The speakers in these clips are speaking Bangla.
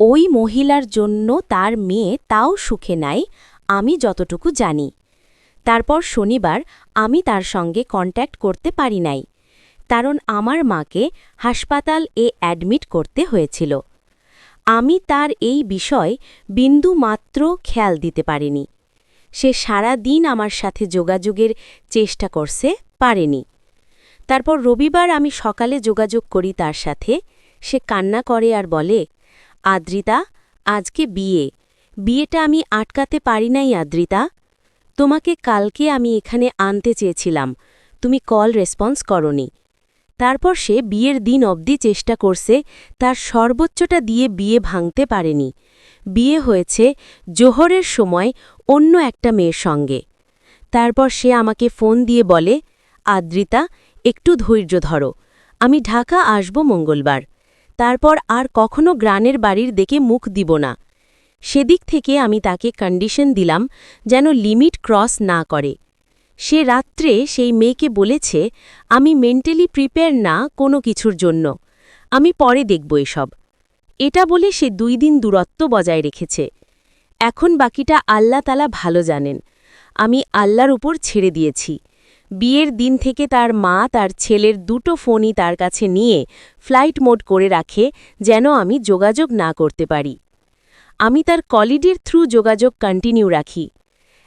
ওই মহিলার জন্য তার মেয়ে তাও সুখে নাই, আমি যতটুকু জানি। তারপর শনিবার আমি তার সঙ্গে কন্ট্যাক্ট করতে পারি নাই, কারণ আমার মাকে হাসপাতাল এ অ্যাডমিট করতে হয়েছিল। আমি তার এই বিষয় বিন্দু মাত্র খেয়াল দিতে পারিনি। সে সারা দিন আমার সাথে যোগাযোগের চেষ্টা করছে, পারেনি। তারপর রবিবার আমি সকালে যোগাযোগ করি তার সাথে, সে কান্না করে আর বলে আদ্রিতা, আজকে বিয়ে। বিয়েটা আমি আটকাতে পারি নাই, আদ্রিতা। তোমাকে কালকে আমি এখানে আনতে চেয়েছিলাম। তুমি কল রেসপন্স করনি। তারপর সে বিয়ের দিন অবধি চেষ্টা করছে, তার সর্বোচ্চটা দিয়ে বিয়ে ভাঙতে পারেনি। বিয়ে হয়েছে জোহরের সময় অন্য একটা মেয়ের সঙ্গে। তারপর সে আমাকে ফোন দিয়ে বলে, আদ্রিতা, একটু ধৈর্য ধরো। আমি ঢাকা আসব মঙ্গলবার। তারপর আর কখনো গ্রানের বাড়ির দিকে মুখ দিব না। সেদিক থেকে আমি তাকে কন্ডিশন দিলাম যেন লিমিট ক্রস না করে। সে রাত্রে সেই মেয়েকে বলেছে, আমি মেন্টালি প্রিপেয়ার না কোনো কিছুর জন্য। আমি পরে দেখব এসব। এটা বলে সে দুই দিন দূরত্ব বজায় রেখেছে। এখন বাকিটা আল্লাহ তালা ভালো জানেন। আমি আল্লাহর উপর ছেড়ে দিয়েছি। বিয়ের দিন থেকে তার মা তার ছেলের দুটো ফোনই তার কাছে নিয়ে ফ্লাইট মোড করে রাখে যেন আমি যোগাযোগ না করতে পারি। আমি তার কলিডের থ্রু যোগাযোগ কন্টিনিউ রাখি।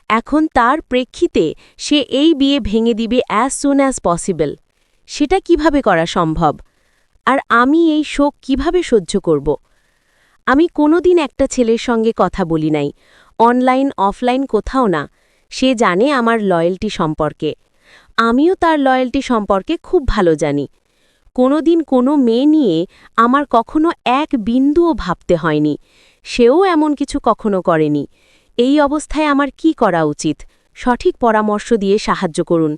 এখন তার প্রেক্ষিতে সে এই বিয়ে ভেঙে দিবে অ্যাজ সুন অ্যাজ পসিবল সেটা কীভাবে করা সম্ভব? আর আমি এই শোক কীভাবে সহ্য করব? আমি কোনোদিন একটা ছেলের সঙ্গে কথা বলি নাই। অনলাইন অফলাইন কোথাও না। সে জানে আমার লয়্যালটি সম্পর্কে। আমিও তার লয়্যালটি সম্পর্কে খুব ভালো জানি। কোনো দিন কোনো মেয়ে নিয়ে আমার কখনো এক বিন্দুও ভাবতে হয়নি। সেও এমন কিছু কখনো করেনি। এই অবস্থায় আমার কি করা উচিত? সঠিক পরামর্শ দিয়ে সাহায্য করুন।